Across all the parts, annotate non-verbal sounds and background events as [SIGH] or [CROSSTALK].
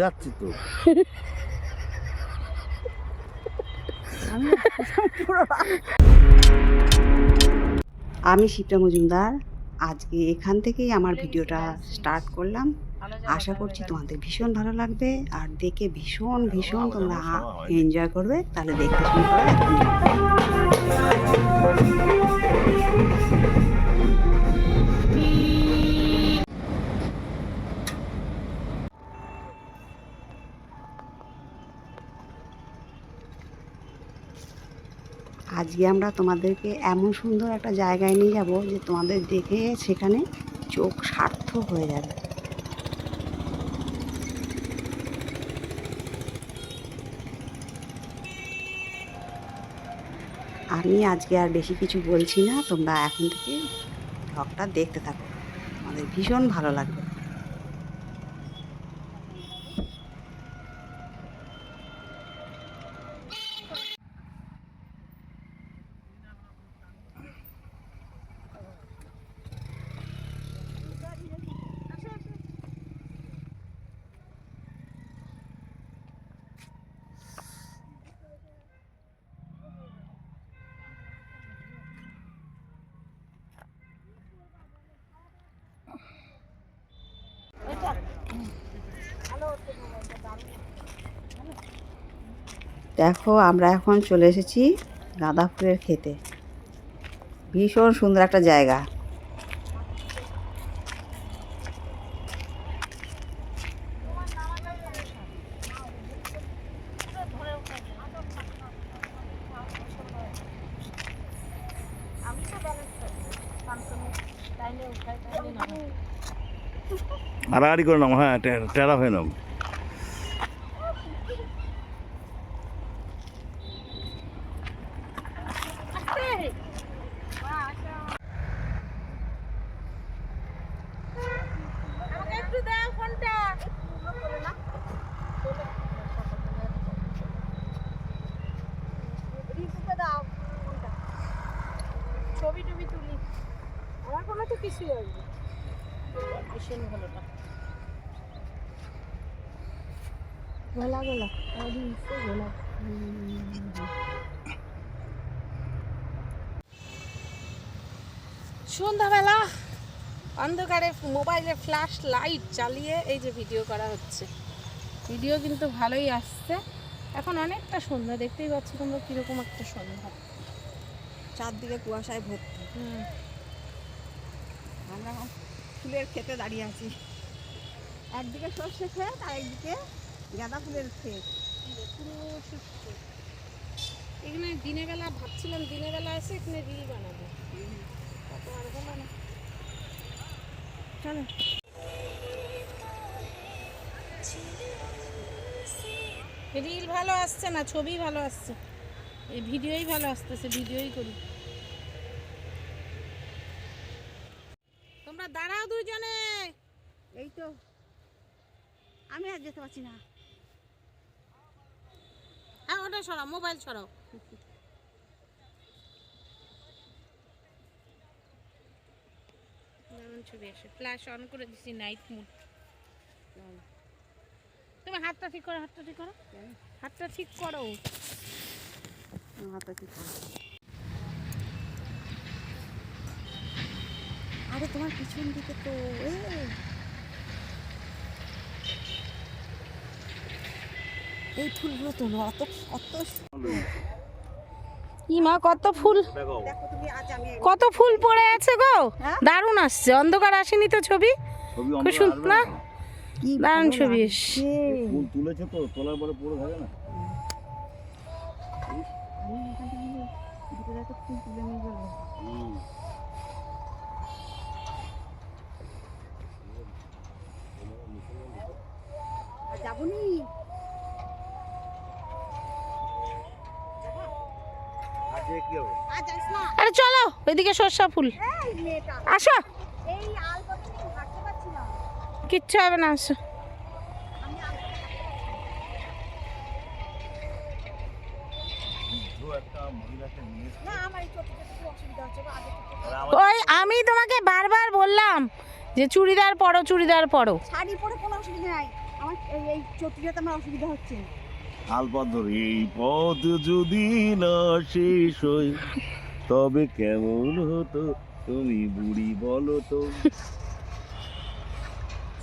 যাচ্ছি তো। আমি শিপ্রা মজুমদার, আজকে এখান থেকেই আমার ভিডিওটা স্টার্ট করলাম। আশা করছি তোমাদের ভীষণ ভালো লাগবে, আর দেখে ভীষণ ভীষণ তোমরা এনজয় করবে, তাহলে দেখতে শুরু করো আজকে আমরা তোমাদেরকে এমন সুন্দর একটা জায়গায় নিয়ে যাব যে তোমাদের দেখে সেখানে চোখ সার্থক হয়ে যাবে। আমি আজকে আর বেশি কিছু বলছি না, তোমরা এখন থেকে ব্লগটা দেখতে থাকো। আমাদের ভীষণ ভালো লাগবে। দেখো আমরা এখন চলে এসেছি গাঁদা ফুলের খেতে ভীষণ সুন্দর একটা জায়গা। আড়াআড়ি করে নাম হ্যাঁ টেরা হয়ে নাম ছবি টবি তুলি। আমার কোনো তো কিছুই আসবে ভীষণ গলা গলা সন্ধ্যাবেলা অন্ধকারে মোবাইলে ফ্ল্যাশ লাইট চালিয়ে এই যে ভিডিও করা হচ্ছে। ভিডিও কিন্তু ভালোই আসছে। এখন অনেকটা সন্ধ্যা দেখতেই পাচ্ছ তোমরা কীরকম একটা সন্ধ্যা। চারদিকে কুয়াশায় ভর্তি। হুম। আমরা ফুলের খেতে দাঁড়িয়ে আছি। একদিকে সর্ষে ক্ষেত আর একদিকে গাঁদা ফুলের ক্ষেত। পুরো শুষ্ক এখানে দিনের বেলা ভাবছিলাম দিনের বেলা এসে এখানে রিল বানাবো। কত আর হলো না। চলো। রিল ভালো আসছে না ছবি ভালো আসছে। এই ভিডিওই ভালো আসতেছে ভিডিওই করি তোমরা দাঁড়াও দুজনে এই তো আমি আর যেতে পারছি না। হ্যাঁ ওটা সরাও মোবাইল সরাও। দারুণ ছবি আসে। ফ্ল্যাশ অন করে দিছি নাইট মুড তুমি হাতটা ঠিক করো হাতটা ঠিক করো। হাতটা ঠিক করো। হাতে কি করব? আরে তোমার পিছন দিকে তো এই ফুলগুলো তো অত কত ই মা কত ফুল? দেখো। দেখো তুমি আজ আমি কত ফুল পড়ে আছে গো? হ্যাঁ? দারুণ আসছে অন্ধকার আসেনি তো ছবি? ছবি খুব সুন্দর না? দারুণ ছবি ফুল তুলেছে তো তোলার পরে পড়ে থাকে যাব নি? আরে চলো ওইদিকে সর্ষা ফুল। আসো। কিচ্ছু হবে না আসো। ওই আমি তোমাকে বারবার বললাম যে চুড়িদার পরো চুড়িদার পরো। শাড়ি পরে কোনো অসুবিধা নাই। আমার এই- এই চটিটাতে আমার অসুবিধা হচ্ছে আলপথ ধরে এই পথ যদি না শেষ হয় তবে কেমন হতো? তুমি বুড়ি বলো তো।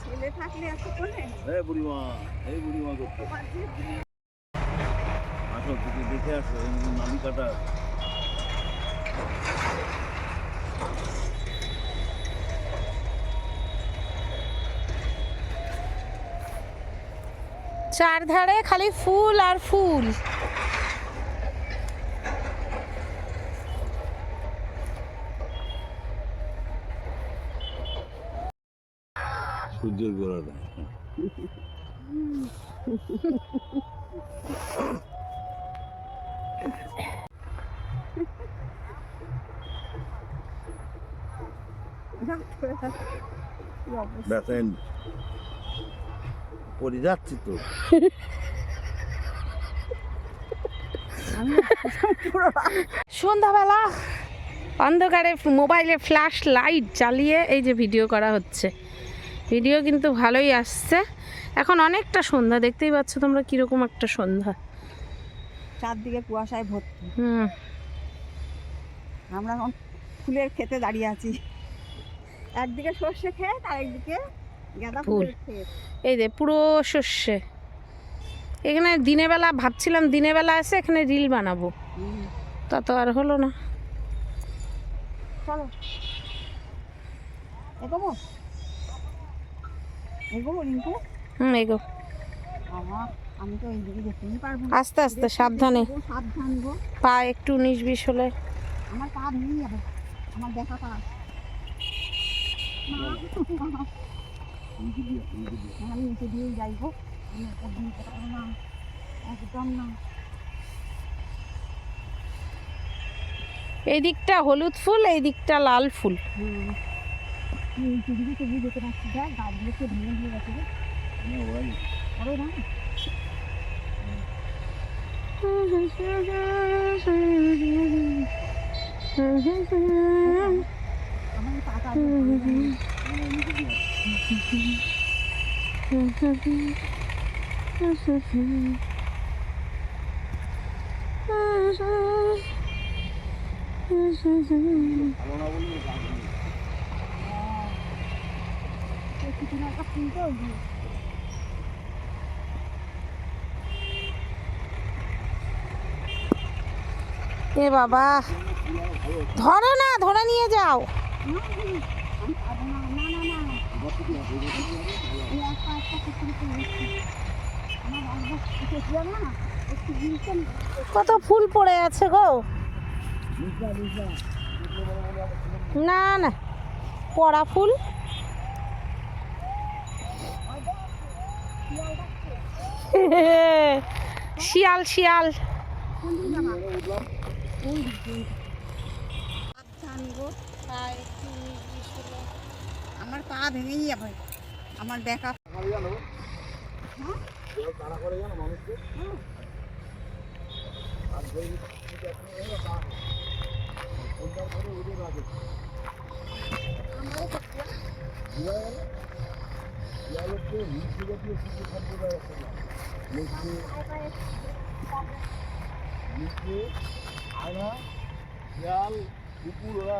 ছেলে থাকলে এত করে? বুড়িমা এই বুড়িমা করতে আসো তুমি দেখে আসো কাটা চারধারে খালি ফুল আর ফুল। সূর্যের গোড়াটা। [LAUGHS] দেখেন পরে যাচ্ছি তো। সন্ধ্যাবেলা অন্ধকারে মোবাইলে ফ্ল্যাশ লাইট জ্বালিয়ে এই যে ভিডিও করা হচ্ছে। ভিডিও কিন্তু ভালোই আসছে। এখন অনেকটা সন্ধ্যা দেখতেই পাচ্ছ তোমরা কীরকম একটা সন্ধ্যা। চারদিকে কুয়াশায় ভর্তি। হুম। আমরা এখন ফুলের খেতে দাঁড়িয়ে আছি। একদিকে সর্ষে ক্ষেত আর একদিকে ফুল। এই যে পুরো শস্যে। এখানে দিনের বেলা ভাবছিলাম দিনের বেলা এসে এখানে রিল বানাবো। তা তো আর হলো না। চলো। এগোবো এগোবো রিঙ্কু। হুম এগো আমি তো এইদিকে যেতেই পারব আস্তে আস্তে সাবধানে। গো, সাবধান গো। পা একটু উনিশ বিশ হলে। আমার পা ভেঙে যাবে। আমার দেখা পা আমি নিচে দিয়ে যাই গো আমি উপর দিয়ে যেতে পারব না একদম না এই দিকটা হলুদ ফুল এই দিকটা লাল ফুল আমার এ বাবা ধরো না ধরে নিয়ে যাও। কত ফুল পড়ে আছে গো। না না পড়া ফুল। শিয়াল শিয়াল। আমার পা ভেঙেই যাবে আমার দেখা আয়না শিয়াল কুকুর ওরা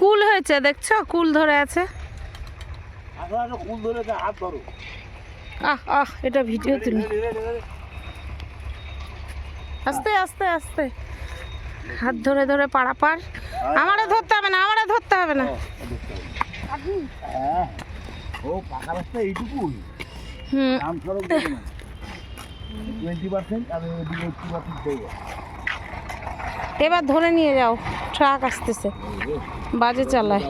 কুল হয়েছে দেখছ? কুল ধরে আছে। আগে আগে ধরে হাত ধরো। আহ আহ এটা ভিডিও তুমি। আস্তে আস্তে আস্তে। হাত ধরে ধরে পাড়াপাড় আমারও ধরতে হবে না আমারও ধরতে হবে না। হ্যাঁ ও পাকা রাস্তা এইটুকুই হুম। রাম সড়ক দেখে না। টোয়েন্টি পার্সেন্ট আমি ওদিকে এইটটি পার্সেন্ট দেবো। এবার ধরে নিয়ে যাও ট্রাক আসতেছে বাজে চালায়।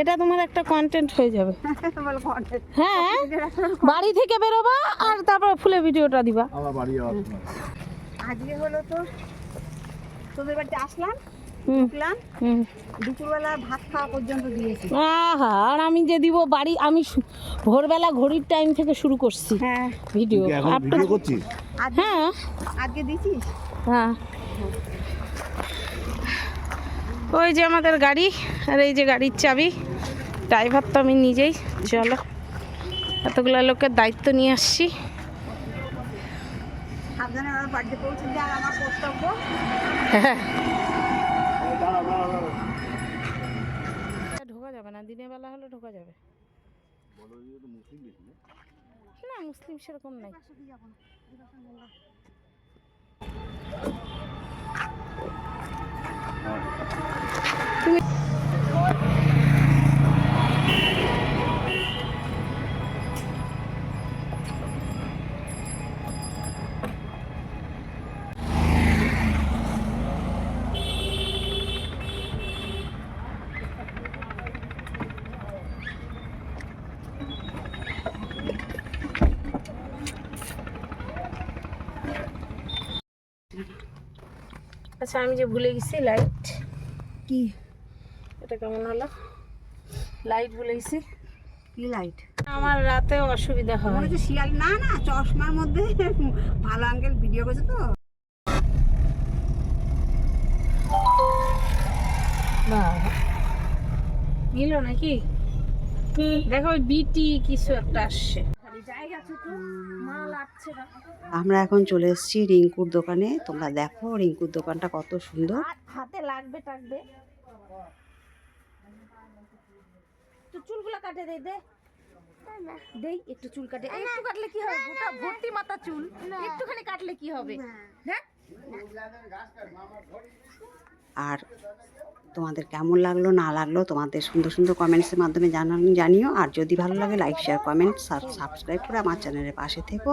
এটা তোমার একটা কন্টেন্ট হয়ে যাবে। হ্যাঁ বাড়ি থেকে বেরোবা আর তারপর ফুলে ভিডিওটা দিবা। আজকে হলো তো তোদের বাড়িতে আসলাম। হুম হুম। দুপুরবেলা ভাত খাওয়া পর্যন্ত দিয়েছি। আহা আর আমি যে দিব বাড়ি আমি ভোরবেলা ঘড়ির টাইম থেকে শুরু করছি হ্যাঁ। ভিডিও ভিডিও করছিস? হ্যাঁ। আজকে দিছিস? হ্যাঁ। ওই যে আমাদের গাড়ি আর এই যে গাড়ির চাবি। ড্রাইভার তো আমি নিজেই। চলো এতগুলো লোকের দায়িত্ব নিয়ে আসছি। সাবধানে আমার বাড়িতে পৌঁছে দেওয়া আমার কর্তব্য। হ্যাঁ। ঢোকা যাবে না দিনের বেলা হলে ঢোকা যাবে। না? মুসলিম সেরকম নাই। আচ্ছা আমি যে ভুলে গেছি লাইট কি? এটা কেমন হলো? লাইট ভুলে গেছি। কি লাইট আমার রাতে অসুবিধা হয়। মনে হচ্ছে শিয়াল না না চশমার মধ্যে [LAUGHS] ভালো আঙ্কেল ভিডিও করছে তো। নিল নাকি? দেখো বিটি কিছু একটা আসছে। আমরা এখন চলে এসেছি রিঙ্কুর দোকানে। তোমরা দেখো রিঙ্কুর দোকানটা কত সুন্দর। হাতে লাগবে টাকবে। তো চুলগুলো কাটে দে দে। দেই একটু চুল কাটে। এই একটু কাটলে কি হবে? গোটা ভর্তি মাথা চুল। একটুখানি কাটলে কি হবে? হ্যাঁ আর তোমাদের কেমন লাগল, না লাগল, তোমাদের সুন্দর সুন্দর কমেন্টসের মাধ্যমে জানান জানিও। আর যদি ভালো লাগে লাইক শেয়ার কমেন্ট সাবস্ক্রাইব করে আমার চ্যানেলের পাশে থেকো।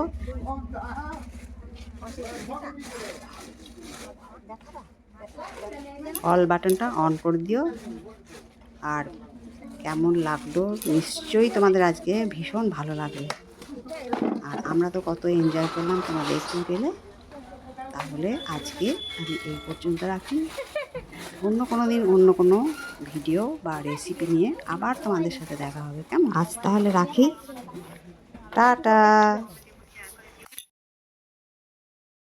অল বাটনটা অন করে দিও। আর কেমন লাগল, নিশ্চয়ই তোমাদের আজকে ভীষণ ভালো লাগবে আর আমরা তো কত এনজয় করলাম তোমাদের পেলে। তাহলে আজকে আমি এই পর্যন্ত রাখি। অন্য কোনো দিন অন্য কোনো ভিডিও বা রেসিপি নিয়ে আবার তোমাদের সাথে দেখা হবে। কেমন? আজ তাহলে রাখি। টাটা।